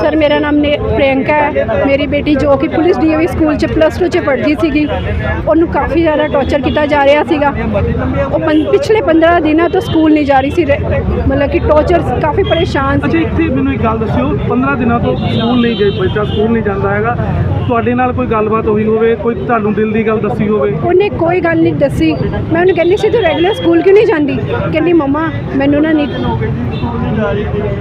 Sir, ਮੇਰਾ ਨਾਮ ਨੇ ਪ੍ਰਿਯੰਕਾ ਹੈ। ਮੇਰੀ ਬੇਟੀ ਜੋ ਕਿ ਪੁਲਿਸ ਡੀਏਵੀ ਸਕੂਲ ਚ ਪਲੱਸ 2 ਚ ਪੜ੍ਹਦੀ ਸੀਗੀ, ਉਹਨੂੰ ਕਾਫੀ ਜ਼ਿਆਦਾ ਟੌਰਚਰ ਕੀਤਾ ਜਾ ਰਿਹਾ ਸੀਗਾ। ਉਹ ਪੰ- ਪਿਛਲੇ 15 ਦਿਨਾਂ ਤੋਂ ਸਕੂਲ ਨਹੀਂ ਜਾ ਰਹੀ ਸੀ ਰੇ- ਮਤਲਬ ਕਿ ਟੌਰਚਰ ਕਾਫੀ ਪਰੇਸ਼ਾਨ ਅੱਛਾ ਸੀ ਇੱਥੇ ਮੈਨੂੰ ਇੱਕ ਗੱਲ ਦੱਸਿਓ। 15 ਦਿਨਾਂ ਤੋਂ ਸਕੂਲ ਨਹੀਂ ਗਈ, ਬੱਚਾ ਸਕੂਲ ਨਹੀਂ ਜਾਂਦਾ ਹੈਗਾ। ਤੁਹਾਡੇ ਨਾਲ ਕੋਈ ਗੱਲਬਾਤ ਹੋਈ ਹੋਵੇ ਕੋਈ ਤੁਹਾਨੂੰ ਦਿਲ ਦੀ ਗੱਲ ਦੱਸੀ ਹੋਵੇ? ਉਹਨੇ ਕੋਈ ਗੱਲ ਨਹੀਂ ਦੱਸੀ। ਮੈਂ ਉਹਨੂੰ ਕਹਿੰਦੀ ਸੀ ਤੂੰ ਰੈਗੂਲਰ ਸਕੂਲ ਕਿਉਂ ਨਹੀਂ ਜਾਂਦੀ? ਕਹਿੰਦੀ ਮੰਮਾ ਮੈਨੂੰ ਨਾ ਨੀ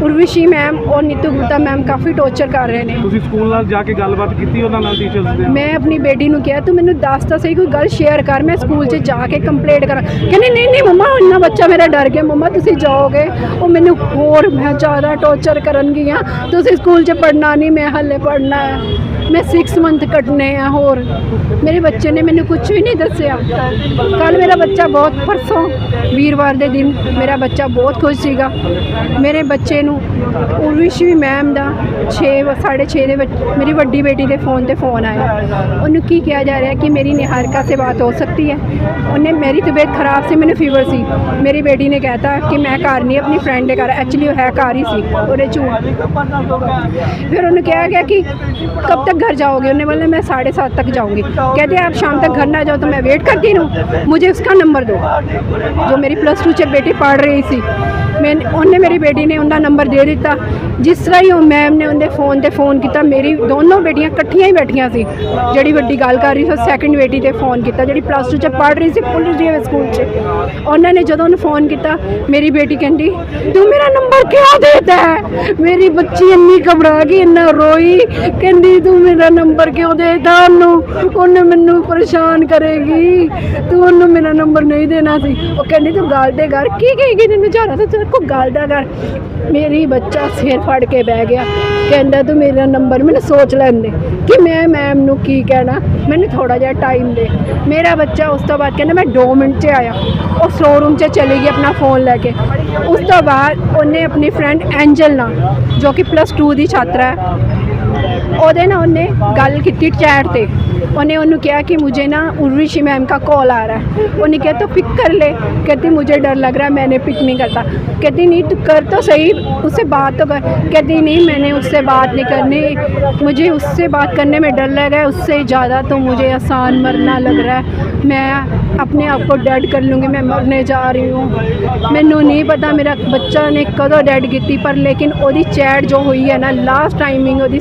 ਉਰਵਿਸ਼ੀ ਮੈਮ ਔਰ ਨੀਤੂ ਗੁਪਤਾ ਮੈਮ ਕਾਫੀ ਟੌਰਚਰ ਕਰ ਰਹੇ ਨੇ। ਤੁਸੀਂ ਸਕੂਲ ਨਾਲ ਜਾ ਕੇ ਗੱਲਬਾਤ ਕੀਤੀ ਉਹਨਾਂ ਨਾਲ ਟੀਚਰਸ ਦੇ? ਮੈਂ ਆਪਣੀ ਬੇਟੀ ਨੂੰ ਕਿਹਾ ਤੂੰ ਮੈਨੂੰ ਦੱਸ ਤਾਂ ਸਹੀ ਕੋਈ ਗੱਲ ਸ਼ੇਅਰ ਕਰ ਮੈਂ ਸਕੂਲ 'ਚ ਜਾ ਕੇ ਕੰਪਲੇਂਟ ਕਰਾਂ। ਕਹਿੰਦੀ ਨਹੀਂ ਨਹੀਂ ਮੰਮਾ ਇੰਨਾ ਬੱਚਾ ਮੇਰਾ ਡਰ ਗਿਆ। ਮੰਮਾ ਤੁਸੀਂ ਜਾਓਗੇ ਉਹ ਮੈਨੂੰ ਹੋਰ ਮੈਂ ਜ਼ਿਆਦਾ ਟੌਰਚਰ ਕਰਨਗੀਆਂ ਤੁਸੀਂ ਸਕੂਲ 'ਚ ਪੜ੍ਹਨਾ ਨਹੀਂ ਮੈਂ ਹੱਲੇ ਪੜ੍ਹਨਾ ਹੈ। ਮੈਂ 6 ਦੁਸ਼ਮਣ ਕੱਢਨੇ ਆ ਹੋਰ। ਮੇਰੇ ਬੱਚੇ ਨੇ ਮੈਨੂੰ ਕੁਝ ਵੀ ਨਹੀਂ ਦੱਸਿਆ। ਕੱਲ ਮੇਰਾ ਬੱਚਾ ਬਹੁਤ ਪਰਸੋਂ ਵੀਰਵਾਰ ਦੇ ਦਿਨ ਮੇਰਾ ਬੱਚਾ ਬਹੁਤ ਖੁਸ਼ ਸੀਗਾ। ਮੇਰੇ ਬੱਚੇ ਨੂੰ ਉਰਵਿਸ਼ ਵੀ ਮੈਮ ਦਾ 6 6:30 ਦੇ ਵਿੱਚ ਮੇਰੀ ਵੱਡੀ ਬੇਟੀ ਦੇ ਫੋਨ ਤੇ ਫੋਨ ਆਇਆ। ਉਹਨੂੰ ਕੀ ਕਿਹਾ ਜਾ ਰਿਹਾ ਕਿ ਮੇਰੀ ਨਿਹਾਰਕਾ ਸੇ ਬਾਤ ਹੋ ਸਕਦੀ ਹੈ? ਉਹਨੇ ਮੇਰੀ ਤਬੀਅਤ ਖਰਾਬ ਸੀ, ਮੈਨੂੰ ਫੀਵਰ ਸੀ। ਮੇਰੀ ਬੇਟੀ ਨੇ ਕਹਿਤਾ ਕਿ ਮੈਂ ਘਰ ਨਹੀਂ, ਆਪਣੀ ਫਰੈਂਡ ਦੇ ਘਰ ਐਕਚੁਅਲੀ ਉਹ ਹੈ ਘਰ ਹੀ ਸੀ, ਉਹਦੇ ਝੂਠ ਫਿਰ ਉਹਨੂੰ ਕਿਹਾ ਗਿਆ ਕਿ ਕਬ ਤੱਕ ਘਰ ਜਾਓ जाओगे उन्होंने बोला मैं साढ़े सात तक जाऊंगी कहते आप शाम तक घर ना जाओ तो मैं वेट करती रहूँ मुझे उसका नंबर दो जो मेरी प्लस टू च बेटी पढ़ रही थी ਮੈਂ ਉਹਨੇ ਮੇਰੀ ਬੇਟੀ ਨੇ ਉਹਦਾ ਨੰਬਰ ਦੇ ਦਿੱਤਾ। ਜਿਸ ਤਰ੍ਹਾਂ ਹੀ ਉਹ ਮੈਮ ਨੇ ਉਹਦੇ ਫੋਨ ਤੇ ਫੋਨ ਕੀਤਾ, ਮੇਰੀ ਦੋਨੋਂ ਬੇਟੀਆਂ ਇਕੱਠੀਆਂ ਹੀ ਬੈਠੀਆਂ ਸੀ। ਜਿਹੜੀ ਵੱਡੀ ਗੱਲ ਕਰ ਰਹੀ ਸੀ, ਉਹ ਸੈਕੰਡ ਬੇਟੀ ਤੇ ਫੋਨ ਕੀਤਾ, ਜਿਹੜੀ ਪਲੱਸ 2 ਚ ਪੜ੍ਹ ਰਹੀ ਸੀ ਪੁਲਿਸ ਦੀ ਸਕੂਲ 'ਚ। ਉਹਨਾਂ ਨੇ ਜਦੋਂ ਉਹਨੂੰ ਫੋਨ ਕੀਤਾ, ਮੇਰੀ ਬੇਟੀ ਕਹਿੰਦੀ, ਤੂੰ ਮੇਰਾ ਨੰਬਰ ਕਿਉਂ ਦੇਤਾ ਹੈ? ਮੇਰੀ ਬੱਚੀ ਇੰਨੀ ਘਬਰਾ ਗਈ, ਇੰਨਾ ਰੋਈ। ਕਹਿੰਦੀ, ਤੂੰ ਮੇਰਾ ਨੰਬਰ ਕਿਉਂ ਦੇ ਦੇਤਾ ਉਹਨੂੰ? ਉਹਨੇ ਮੈਨੂੰ ਪਰੇਸ਼ਾਨ ਕਰੇਗੀ। ਤੂੰ ਉਹਨੂੰ ਮੇਰਾ ਨੰਬਰ ਨਹੀਂ ਦੇਣਾ ਸੀ। ਉਹ ਕਹਿੰਦੀ, ਤੂੰ ਗੱਲ ਤੇ ਕਰ, ਕੀ ਕਹੇਗੀ ਤੈਨੂੰ? ਜਾਣਾ ਤਾਂ ਤੇਰੇ ਗੱਲ ਦਾ ਕਰ। ਮੇਰੀ ਬੱਚਾ ਸਿਰ ਫੜ ਕੇ ਬਹਿ ਗਿਆ। ਕਹਿੰਦਾ, ਤੂੰ ਮੇਰਾ ਨੰਬਰ ਮੈਨੂੰ ਸੋਚ ਲੈਂਦੇ ਕਿ ਮੈਂ ਮੈਮ ਨੂੰ ਕੀ ਕਹਿਣਾ? ਮੈਨੂੰ ਥੋੜਾ ਜਿਹਾ ਟਾਈਮ ਦੇ। ਮੇਰਾ ਬੱਚਾ ਉਸ ਤੋਂ ਬਾਅਦ ਕਹਿੰਦਾ, ਮੈਂ 2 ਮਿੰਟ 'ਚ ਆਇਆ। ਉਹ ਸ਼ੋਰੂਮ 'ਚ ਚਲੀ ਗਈ ਆਪਣਾ ਫੋਨ ਲੈ ਕੇ। ਉਸ ਤੋਂ ਬਾਅਦ ਉਹਨੇ ਆਪਣੀ ਫਰੈਂਡ ਐਂਜਲ ਨਾਲ, ਜੋ ਕਿ ਪਲੱਸ 2 ਦੀ ਛਾਤਰਾ ਹੈ ਉਹਦੇ ਨਾਲ ਉਹਨੇ ਗੱਲ ਕੀਤੀ ਚੈਟ ਤੇ ਉਹਨੇ ਉਹਨੂੰ ਕਿਹਾ कि मुझे ना उर्विशी मैम का कॉल आ रहा है उन्होंने कहा तो पिक कर ले कहती मुझे डर लग रहा है मैंने पिक नहीं करता कहती नहीं तू कर तो सही उससे बात तो कर कहती नहीं मैंने उससे बात नहीं करनी मुझे उससे बात करने में डर लग रहा है उससे ज़्यादा तो मुझे आसान मरना लग रहा है मैं अपने आप को डेड कर लूँगी मैं मरने जा रही हूँ ਮੈਨੂੰ ਨਹੀਂ ਪਤਾ ਮੇਰਾ ਬੱਚਾ ਨੇ ਕਦੋਂ ਡੈਡ ਕੀਤੀ ਪਰ ਲੇਕਿਨ ਉਹਦੀ ਚੈਟ ਜੋ ਹੋਈ ਹੈ ਨਾ ਲਾਸਟ ਟਾਈਮਿੰਗ ਉਹਦੀ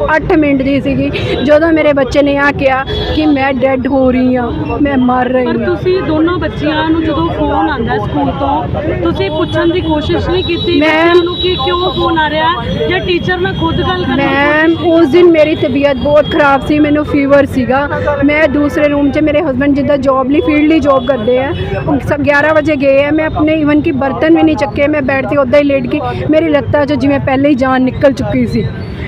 7:08 ਮਿੰਟ ਦੀ ਸੀਗੀ। ਜਦੋਂ ਮੇਰੇ ਬੱਚੇ ਨੇ ਆ ਕਿਹਾ ਕਿ ਮੈਂ ਡੈਡ ਹੋ ਰਹੀ ਹਾਂ ਮੈਂ ਮਰ ਰਹੀ ਪਰ ਹਾਂ। ਤੁਸੀਂ ਦੋਨੋਂ ਬੱਚੀਆਂ ਨੂੰ ਜਦੋਂ ਫੋਨ ਆਂਦਾ ਸਕੂਲ ਤੋਂ ਤੁਸੀਂ ਪੁੱਛਣ ਦੀ ਕੋਸ਼ਿਸ਼ ਨਹੀਂ ਕੀਤੀ ਮੈਂ- ਬੱਚਿਆਂ ਨੂੰ ਕਿ ਕਿਉਂ ਫੋਨ ਆ ਰਿਹਾ? ਹੈ? ਜਾਂ ਟੀਚਰ ਨਾਲ ਖੁਦ ਗੱਲ ਕਰਨ ਦੀ ਮੈਮ ਉਸ ਦਿਨ ਮੇਰੀ ਤਬੀਅਤ ਬਹੁਤ ਖਰਾਬ ਸੀ ਮੈਨੂੰ ਫੀਵਰ ਸੀਗਾ। ਮੈਂ ਦੂਸਰੇ ਰੂਮ 'ਚ ਮੇਰੇ ਹਸਬੰਡ ਜਿੱਦਾਂ ਜੌਬ ਲਈ ਫੀਲਡ ਲਈ ਜੌਬ ਕਰਦੇ ਆ। ਉਹ ਸਭ 11 ਵਜੇ ਗਏ ਆ ਮੈਂ ਆਪਣੇ ਇਵਨ ਕਿ ਬਰਤਨ ਵੀ ਨਹੀਂ ਚੱਕੇ ਮੈਂ ਬੈਠ ਤੇ ਉੱਦਾਂ ਹੀ ਲੇਟ ਗਈ। ਮੇਰੀ ਲੱਤਾਂ 'ਚੋਂ ਜਿਵੇਂ ਪਹਿਲੇ ਹੀ ਜਾਨ ਨਿਕਲ ਚੁੱਕੀ ਸੀ।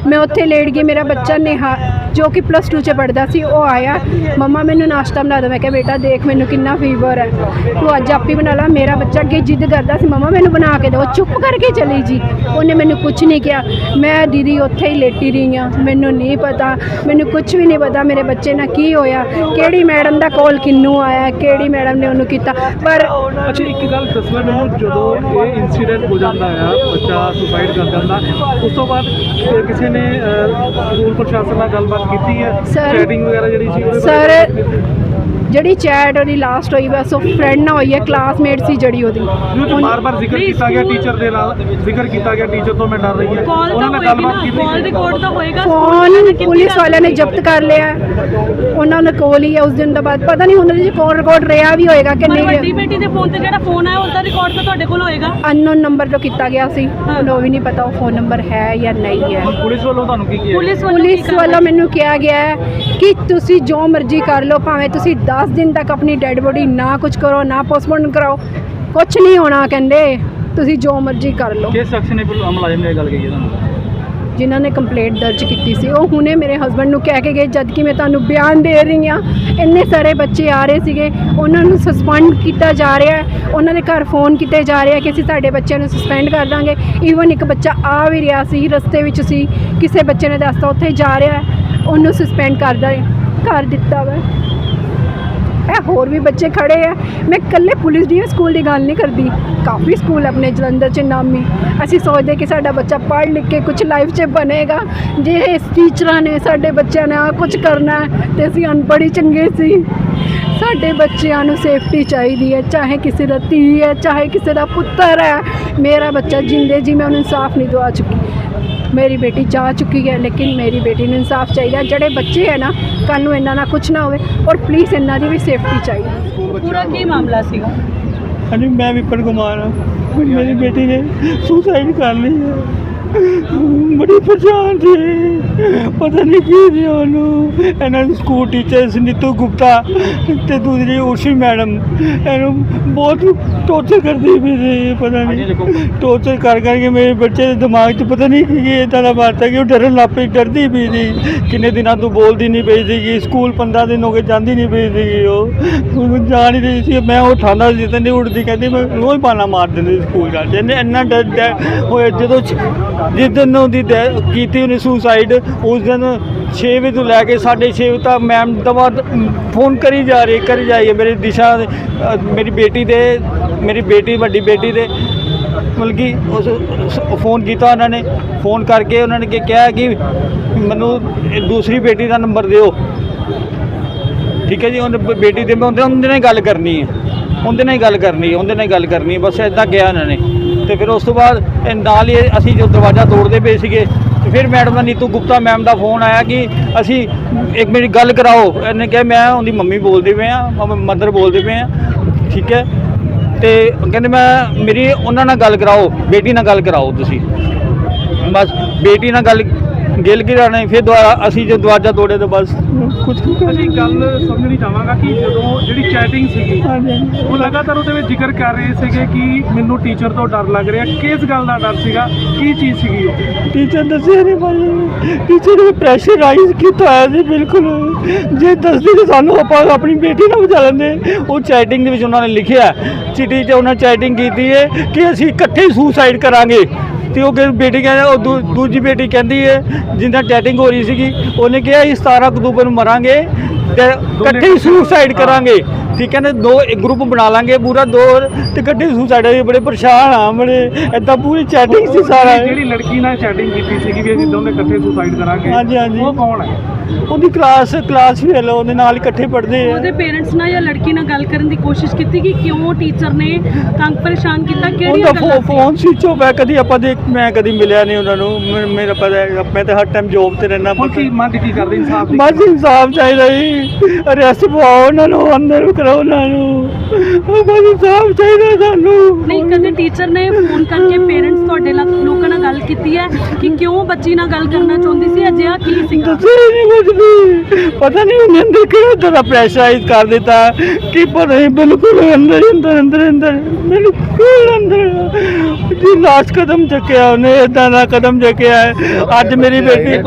ਮੈਂ ਉੱਥੇ ਲੇਟ ਗਈ, ਮੇਰਾ ਬੱਚਾ ਨੇਹਾ, ਜੋ ਕਿ ਪਲੱਸ 2 'ਚ ਪੜਦਾ ਸੀ, ਉਹ ਆਇਆ। ਮੰਮਾ, ਮੈਨੂੰ ਨਾਸ਼ਤਾ ਬਣਾ ਦਿਓ। ਮੈਂ ਕਿਹਾ, ਬੇਟਾ, ਦੇਖ ਮੈਨੂੰ ਕਿੰਨਾ ਫੀਵਰ ਹੈ। ਤੂੰ ਅੱਜ ਆਪੇ ਬਣਾ ਲਾ। ਮੇਰਾ ਬੱਚਾ ਅੱਗੇ ਜਿੱਦ ਕਰਦਾ ਸੀ, ਮੰਮਾ, ਮੈਨੂੰ ਬਣਾ ਕੇ ਦਿਓ। ਚੁੱਪ ਕਰਕੇ ਚਲੀ ਜੀ। ਉਹਨੇ ਮੈਨੂੰ ਕੁਝ ਨਹੀਂ ਕਿਹਾ। ਮੈਂ ਦੀਦੀ ਉੱਥੇ ਹੀ ਲੇਟੀ ਰਹੀ ਹਾਂ। ਮੈਨੂੰ ਨਹੀਂ ਪਤਾ। ਮੈਨੂੰ ਕੁਝ ਵੀ ਨਹੀਂ ਪਤਾ ਮੇਰੇ ਬੱਚੇ ਨਾਲ ਕੀ ਹੋਇਆ। ਕਿਹੜੀ ਮੈਡਮ ਦਾ ਕਾਲ ਕਿੰਨੂੰ ਆਇਆ? ਕਿਹੜੀ ਮੈਡਮ ਨੇ ਉਹਨੂੰ ਕੀਤਾ? ਪਰ ਅੱਛਾ, ਇੱਕ ਗੱਲ ਦੱਸਣਾ ਮੈਨੂੰ। ਜਦੋਂ ਇਹ ਇਨਸੀਡੈਂਟ ਹੋ ਜਾਂਦਾ ਆ, ਬੱਚਾ ਸੁਸਾਈਡ ਕਰ ਜਾਂਦਾ, ਉਸ ਤੋਂ ਬਾਅਦ ਕਿਸੇ ਨੇ ਸਕੂਲ ਪ੍ਰਸ਼ਾਸਨ ਨਾਲ ਗੱਲਬਾਤ ਕੀਤੀ ਹੈ ਚੈਟਿੰਗ ਵਗੈਰਾ ਜਿਹੜੀ ਸੀ ਉਹਦੇ ਸਰ? ਜਿਹੜੀ ਚੈਟ ਉਹਦੀ ਲਾਸਟ ਹੋਈ ਬਸ ਉਹ ਫਰੈਂਡ ਨਾਲ ਹੋਈ ਹੈ ਕਲਾਸਮੇਟ ਸੀ ਜਿਹੜੀ ਉਹਦੀ। ਜੋ ਤੇ ਬਾਰ-ਬਾਰ ਜ਼ਿਕਰ ਨਹੀਂ, ਕੀਤਾ ਗਿਆ ਸਕੂਲ- ਟੀਚਰ ਦੇ ਨਾਲ ਜ਼ਿਕਰ ਕੀਤਾ ਗਿਆ ਟੀਚਰ ਤੋਂ ਮੈਂ ਡਰ ਰਹੀ ਹਾਂ। ਕਾਲ ਤਾਂ ਉਹਨਾਂ ਨੇ ਹੋਏਗੀ ਗੱਲਬਾਤ ਨਾ ਕੀਤੀ ਕਾਲ ਰਿਕਾਰਡ ਤਾਂ ਹੋਏਗਾ ਸਕੂਲ ਫੋਨ ਨੇ ਪੁਲਿਸ ਵਾਲਿਆਂ ਨੇ ਜ਼ਬਤ ਕਰ ਲਿਆ। ਉਹਨਾਂ ਨੇ ਕੋਲ ਹੀ ਹੈ ਉਸ ਦਿਨ ਤੋਂ ਬਾਅਦ ਪਤਾ ਨਹੀਂ ਉਹਨਾਂ ਦੇ ਕੋਲ ਰਿਕਾਰਡ ਰਿਹਾ ਵੀ ਹੋਏਗਾ ਕਿ ਨਹੀਂ ਵੱਡੀ ਬੇਟੀ ਦੇ ਫੋਨ ਤੇ ਜਿਹੜਾ ਫੋਨ ਆਇਆ ਉਹਦਾ ਰਿਕਾਰਡ ਤਾਂ ਤੁਹਾਡੇ ਕੋਲ ਹੋਏਗਾ। ਅਨਨੋਨ ਨੰਬਰ ਤੋਂ ਕੀਤਾ ਗਿਆ ਸੀ। ਉਹ ਵੀ ਨਹੀਂ ਪਤਾ ਉਹ ਫੋਨ ਨੰਬਰ ਹੈ ਜਾਂ ਨਹੀਂ ਹੈ। ਪੁਲਿਸ ਵੱਲੋਂ ਤੁਹਾਨੂੰ ਕੀ ਕੀਤਾ ਪੁਲਿਸ ਵੱਲੋਂ ਕੀ ਪੁਲਿਸ ਕਾਰਵਾਈ? ਵੱਲੋਂ ਮੈਨੂੰ ਕਿਹਾ ਗਿਆ ਹੈ ਕਿ ਤੁਸੀਂ ਜੋ ਮਰਜ਼ੀ ਕਰ ਲਓ ਭਾਵੇਂ ਤੁਸੀਂ 10 ਦਿਨ ਤੱਕ ਆਪਣੀ ਡੈੱਡ ਬੋਡੀ ਨਾ ਕੁਝ ਕਰੋ ਨਾ ਪੋਸਟਮਾਰਟਮ ਕਰਾਓ ਕੁਝ ਨਹੀਂ ਹੋਣਾ ਕਹਿੰਦੇ। ਤੁਸੀਂ ਜੋ ਮਰਜ਼ੀ ਕਰ ਲਓ। ਕਿਸ ਸ਼ਖਸ ਨੇ ਮੁਲਾਜ਼ਮ ਨੇ ਗੱਲ ਕਹੀ ਹੈ ਤੁਹਾਨੂੰ? ਜਿਨ੍ਹਾਂ ਨੇ ਕੰਪਲੇਂਟ ਦਰਜ ਕੀਤੀ ਸੀ। ਉਹ ਹੁਣੇ ਮੇਰੇ ਹਸਬੰਡ ਨੂੰ ਕਹਿ ਕੇ ਗਏ ਜਦ ਕਿ ਮੈਂ ਤੁਹਾਨੂੰ ਬਿਆਨ ਦੇ ਰਹੀ ਹਾਂ ਇੰਨੇ ਸਾਰੇ ਬੱਚੇ ਆ ਰਹੇ ਸੀਗੇ। ਉਹਨਾਂ ਨੂੰ ਸਸਪੈਂਡ ਕੀਤਾ ਜਾ ਰਿਹਾ ਹੈ। ਉਹਨਾਂ ਦੇ ਘਰ ਫੋਨ ਕੀਤੇ ਜਾ ਰਹੇ ਆ ਕਿ ਅਸੀਂ ਤੁਹਾਡੇ ਬੱਚਿਆਂ ਨੂੰ ਸਸਪੈਂਡ ਕਰ ਦਾਂਗੇ। ਈਵਨ ਇੱਕ ਬੱਚਾ ਆ ਵੀ ਰਿਹਾ ਸੀ ਰਸਤੇ ਵਿੱਚ ਸੀ ਕਿਸੇ ਬੱਚੇ ਨੇ ਦੱਸਤਾ ਉੱਥੇ ਜਾ ਰਿਹਾ ਹੈ। ਉਹਨੂੰ ਸਸਪੈਂਡ ਕਰ ਦਾ ਕਰ ਦਿੱਤਾ ਵਾ। ਇਹ ਹੋਰ ਵੀ ਬੱਚੇ ਖੜੇ ਆ। ਮੈਂ ਇਕੱਲੇ ਪੁਲਿਸ ਦੀ ਸਕੂਲ ਦੀ ਗੱਲ ਨਹੀਂ ਕਰਦੀ। ਕਾਫੀ ਸਕੂਲ ਆਪਣੇ ਜਲੰਧਰ 'ਚ ਨਾਮੀ। ਅਸੀਂ ਸੋਚਦੇ ਕਿ ਸਾਡਾ ਬੱਚਾ ਪੜ੍ਹ ਲਿਖ ਕੇ ਕੁਝ ਲਾਈਫ 'ਚ ਬਣੇਗਾ। ਜੇ ਇਸ ਟੀਚਰਾਂ ਨੇ ਸਾਡੇ ਬੱਚਿਆਂ ਨੇ ਆ ਕੁਝ ਕਰਨਾ ਹੈ, ਤੇ ਅਸੀਂ ਅਨਪੜ੍ਹ ਹੀ ਚੰਗੇ ਸੀ। ਸਾਡੇ ਬੱਚਿਆਂ ਨੂੰ ਸੇਫਟੀ ਚਾਹੀਦੀ ਹੈ, ਚਾਹੇ ਕਿਸੇ ਦਾ ਧੀ ਹੈ, ਚਾਹੇ ਕਿਸੇ ਦਾ ਪੁੱਤਰ ਹੈ। ਮੇਰਾ ਬੱਚਾ ਜਿੰਦੇ ਜੀ, ਮੈਂ ਉਹਨੂੰ ਇਨਸਾਫ ਨਹੀਂ ਦਵਾ ਚੁੱਕੀ। ਮੇਰੀ ਬੇਟੀ ਜਾ ਚੁੱਕੀ ਹੈ, ਲੇਕਿਨ ਮੇਰੀ ਬੇਟੀ ਨੂੰ ਇਨਸਾਫ ਚਾਹੀਦਾ। ਜਿਹੜੇ ਬੱਚੇ ਹੈ ਨਾ ਕੱਲ ਨੂੰ ਇਹਨਾਂ ਨਾਲ ਕੁਝ ਨਾ ਹੋਵੇ। ਔਰ ਪਲੀਜ਼ ਇਹਨਾਂ ਦੀ ਵੀ ਸੇਫਟੀ ਚਾਹੀਦੀ। ਪੂਰਾ ਕੀ ਮਾਮਲਾ ਸੀਗਾ? ਹਾਂਜੀ ਮੈਂ ਵਿਪਨ ਕੁਮਾਰ ਹਾਂ। ਮੇਰੀ ਬੇਟੀ ਨੇ ਸੁਸਾਈਡ ਕਰ ਲਈ ਹੈ। ਬੜੀ ਪਰੇਸ਼ਾਨ ਸੀ। ਪਤਾ ਨਹੀਂ ਕੀ ਸੀ ਉਹਨੂੰ। ਇਹਨਾਂ ਦੀ ਸਕੂਲ ਟੀਚਰ ਸੀ ਨੀਤੂ ਗੁਪਤਾ ਤੇ ਦੂਸਰੀ ਉਸ਼ੀ ਮੈਡਮ। ਇਹਨੂੰ ਬਹੁਤ ਟੌਰਚਰ ਕਰਦੀ ਵੀ ਸੀ ਪਤਾ ਨਹੀਂ ਟੌਰਚਰ ਕਰ ਕਰਕੇ ਮੇਰੇ ਬੱਚੇ ਦੇ ਦਿਮਾਗ 'ਚ ਪਤਾ ਨਹੀਂ ਕੀ ਇਦਾਂ ਦਾ ਬਾਤ ਹੈ ਕਿ ਉਹ ਡਰਨ ਲੱਗ ਪਈ ਡਰਦੀ ਵੀ ਸੀ। ਕਿੰਨੇ ਦਿਨਾਂ ਤੋਂ ਬੋਲਦੀ ਨਹੀਂ ਪਈ ਸੀਗੀ। ਸਕੂਲ 15 ਦਿਨ ਹੋ ਗਏ ਜਾਂਦੀ ਨਹੀਂ ਪਈ ਸੀਗੀ ਉਹ। ਉਹ ਜਾ ਨਹੀਂ ਰਹੀ ਸੀ। ਮੈਂ ਉਹ ਠਾਣਾ ਜਿੱਦਾਂ ਨਹੀਂ ਉੱਠਦੀ ਕਹਿੰਦੀ ਮੈਂ ਰੋਜ਼ ਬਾਨਾ ਮਾਰ ਦਿੰਦੀ ਸਕੂਲ ਜਾ ਕੇ ਇੰਨਾ ਡਰ ਹੋਇਆ ਜਦੋਂ ਜਿਸ ਦਿਨ ਉਹਦੀ ਡੈ- ਕੀਤੀ ਉਹਨੇ ਸੁਸਾਈਡ ਉਸ ਦਿਨ 6 ਵਜੇ ਤੋਂ ਲੈ ਕੇ 6:30 ਵਜੇ ਤੱਕ ਮੈਮ ਦਵਾ ਫੋਨ ਕਰੀ ਜਾ ਰਹੀ, ਕਰੀ ਜਾਈਏ ਮੇਰੀ ਦਿਸ਼ਾ ਮੇਰੀ ਬੇਟੀ ਦੇ, ਮੇਰੀ ਬੇਟੀ, ਵੱਡੀ ਬੇਟੀ ਦੇ, ਮਤਲਬ ਕਿ ਉਸ ਫੋਨ ਕੀਤਾ ਉਹਨਾਂ ਨੇ। ਫੋਨ ਕਰਕੇ ਉਹਨਾਂ ਨੇ ਕਿਹਾ ਕਿ ਮੈਨੂੰ ਦੂਸਰੀ ਬੇਟੀ ਦਾ ਨੰਬਰ ਦਿਓ। ਠੀਕ ਹੈ ਜੀ, ਉਹਨੇ ਬੇਟੀ ਦੇ ਮੈਂ ਉਹਦੇ ਨਾਲ ਗੱਲ ਕਰਨੀ ਹੈ। ਉਹਦੇ ਨਾਲ ਹੀ ਗੱਲ ਕਰਨੀ ਹੈ, ਉਹਦੇ ਨਾਲ ਹੀ ਗੱਲ ਕਰਨੀ ਹੈ, ਬਸ ਇਦਾਂ ਗਿਆ ਉਹਨਾਂ ਨੇ। ਤੇ ਫਿਰ ਉਸ ਤੋਂ ਬਾਅਦ ਇਹ ਨਾਲ ਹੀ ਅਸੀਂ ਜੋ ਦਰਵਾਜ਼ਾ ਤੋੜਦੇ ਪਏ ਸੀਗੇ ਫਿਰ ਮੈਡਮ ਦਾ ਨੀਤੂ ਗੁਪਤਾ ਮੈਮ ਦਾ ਫੋਨ ਆਇਆ ਕਿ ਅਸੀਂ ਇੱਕ ਮੇਰੀ ਗੱਲ ਕਰਾਓ। ਇਹਨੇ ਕਿਹਾ, ਮੈਂ ਉਹਦੀ ਮੰਮੀ ਬੋਲਦੇ ਪਏ ਆ ਮਦਰ ਬੋਲਦੇ ਪਏ ਆ ਠੀਕ ਹੈ? ਤੇ ਕਹਿੰਦੇ ਮੈਂ, ਮੇਰੀ ਉਹਨਾਂ ਨਾਲ ਗੱਲ ਕਰਾਓ, ਬੇਟੀ ਨਾਲ ਗੱਲ ਕਰਾਓ ਤੁਸੀਂ। ਬਸ ਬੇਟੀ ਨਾਲ ਗੱਲ ਗਿਲ ਗਿਰਾ ਨਹੀਂ ਫਿਰ ਦੁਬਾਰਾ ਅਸੀਂ ਜੋ ਦਰਵਾਜ਼ਾ ਤੋੜੇ ਤਾਂ ਬਸ। ਕੁਝ ਨਹੀਂ ਅਸੀਂ ਗੱਲ ਸਮਝਣੀ ਚਾਹਾਂਗਾ ਕਿ ਜਦੋਂ ਜਿਹੜੀ ਚੈਟਿੰਗ ਸੀਗੀ ਉਹ ਲਗਾਤਾਰ ਉਹਦੇ ਵਿੱਚ ਜ਼ਿਕਰ ਕਰ ਰਹੇ ਸੀਗੇ ਕਿ ਮੈਨੂੰ ਟੀਚਰ ਤੋਂ ਡਰ ਲੱਗ ਰਿਹਾ। ਕਿਸ ਗੱਲ ਦਾ ਡਰ ਸੀਗਾ? ਕੀ ਚੀਜ਼ ਸੀਗੀ ਉਹ? ਟੀਚਰ ਦੱਸਿਆ ਨਹੀਂ ਭਾਈ। ਟੀਚਰ ਨੇ ਪ੍ਰੈਸ਼ਰਾਈਜ਼ ਕੀਤਾ ਹੋਇਆ ਸੀ ਬਿਲਕੁਲ। ਜੇ ਦੱਸਦੀ ਤਾਂ ਸਾਨੂੰ ਆਪਾਂ ਆਪਣੀ ਬੇਟੀ ਨਾਲ ਬਚਾ ਲੈਂਦੇ। ਉਹ ਚੈਟਿੰਗ ਦੇ ਵਿੱਚ ਉਹਨਾਂ ਨੇ ਲਿਖਿਆ। ਚਿੱਠੀ 'ਚ ਉਹਨਾਂ ਚੈਟਿੰਗ ਕੀਤੀ ਹੈ ਕਿ ਅਸੀਂ ਇਕੱਠੇ ਸੁਸਾਈਡ ਕਰਾਂਗੇ। ਤੇ ਉਹ ਬੇਟੀ ਕਹਿੰਦੇ ਉਹ ਦੂਜੀ ਬੇਟੀ ਕਹਿੰਦੀ ਹੈ ਜਿੰਦਾ ਚੈਟਿੰਗ ਹੋ ਰਹੀ ਸੀਗੀ ਉਹਨੇ ਕਿਹਾ ਅਸੀਂ 17 ਅਕਤੂਬਰ ਨੂੰ ਮਰਾਂਗੇ ਤੇ ਇਕੱਠੇ ਹੀ ਸੁਸਾਈਡ ਕਰਾਂਗੇ। ਠੀਕ ਹੈ ਨਾ ਦੋ ਇੱਕ ਗਰੁੱਪ ਬਣਾ ਲਾਂਗੇ ਪੂਰਾ ਦੋ ਤੇ ਇਕੱਠੇ ਸੁਸਾਈਡ ਕਰਾਂਗੇ ਬੜੇ ਪਰੇਸ਼ਾਨ ਆ ਬੜੇ ਏਦਾਂ ਪੂਰੀ ਚੈਟਿੰਗ ਸੀ ਸਾਰਾ। ਜਿਹੜੀ ਲੜਕੀ ਨਾਲ ਚੈਟਿੰਗ ਕੀਤੀ ਸੀਗੀ ਵੀ ਅਸੀਂ ਦੋਨੇ ਇਕੱਠੇ ਸੁਸਾਈਡ ਕਰਾਂਗੇ ਹਾਂਜੀ, ਹਾਂਜੀ। ਉਹ ਕੌਣ ਹੈ? ਉਹਦੀ ਕਲਾਸ ਕਲਾਸ ਵੀ ਹਲੋ ਉਹਦੇ ਨਾਲ ਇਕੱਠੇ ਪੜ੍ਹਦੇ ਆ। ਉਹਦੇ ਪੇਰੈਂਟਸ ਨਾਲ ਜਾਂ ਲੜਕੀ ਨਾਲ ਗੱਲ ਕਰਨ ਦੀ ਕੋਸ਼ਿਸ਼ ਕੀਤੀ ਕਿ ਕਿਉਂ ਟੀਚਰ ਨੇ ਤੰਗ ਪਰੇਸ਼ਾਨ ਕੀਤਾ ਕਿਹੜੀਆਂ ਉਹਦਾ ਫੋ- ਫੋਨ ਸਵਿਚ ਹੈ ਕਦੀ ਆਪਾਂ ਦੇਖ ਮੈਂ ਕਦੀ ਮਿਲਿਆ ਨਹੀਂ ਉਹਨਾਂ ਨੂੰ ਮੈਂ- ਮੇਰਾ ਪਤਾ ਹੈ ਮੈਂ ਤਾਂ ਹਰ ਟਾਈਮ ਜੋਬ ਤੇ ਰਹਿਣਾ ਹੁਣ ਕੀ ਮੰਗ ਕੀ ਕਰਦੇ ਇਨਸਾਫ ਦੀ ਬਸ ਇਨਸਾਫ ਚਾਹੀਦਾ ਜੀ। ਅਰੈਸਟ ਪਵਾਓ ਉਹਨਾਂ ਨੂੰ ਅੰਦਰ ਕਰੋ ਉਹਨਾਂ ਨੂੰ। ਉਹ ਬਸ ਇਨਸਾਫ ਚਾਹੀਦਾ ਸਾਨੂੰ। ਨਹੀਂ ਕਦੇ ਟੀਚਰ ਨੇ ਫੋਨ ਕਰਕੇ ਪੇਰੈਂਟਸ ਤੁਹਾਡੇ ਨਾਲ ਲੋਕਾਂ ਨਾਲ ਗੱਲ ਕੀਤੀ ਹੈ ਕਿ ਕਿਉਂ ਬੱਚੀ ਨਾਲ ਗੱਲ ਕਰਨਾ ਚਾਹੁੰਦੀ ਸੀ? ਅਜਿਹਾ ਕੀ ਸੀਗਾ? ਦੱਸਿਆ ਹੀ ਨਹੀਂ ਕੁਝ ਵੀ। ਪਤਾ ਨਹੀਂ ਉਹਨੇ ਅੰਦਰ ਕਿਹੜਾ ਤਰ੍ਹਾਂ ਪ੍ਰੈਸ਼ਰਾਈਜ਼ ਕਰ ਦਿੱਤਾ ਕਿ ਪਤਾ ਨਹੀਂ ਬਿਲਕੁਲ ਅੰਦਰ ਹੀ ਅੰਦਰ ਅੰਦਰ ਅੰਦਰ। ਬਿਲਕੁਲ ਅੰਦਰ। ਜੀ ਲਾਸਟ ਕਦਮ ਚੱਕਿਆ ਉਹਨੇ ਇਦਾਂ ਦਾ ਕਦਮ ਚੱਕਿਆ ਹੈ। ਅੱਜ ਮੇਰੀ ਬੇਟੀ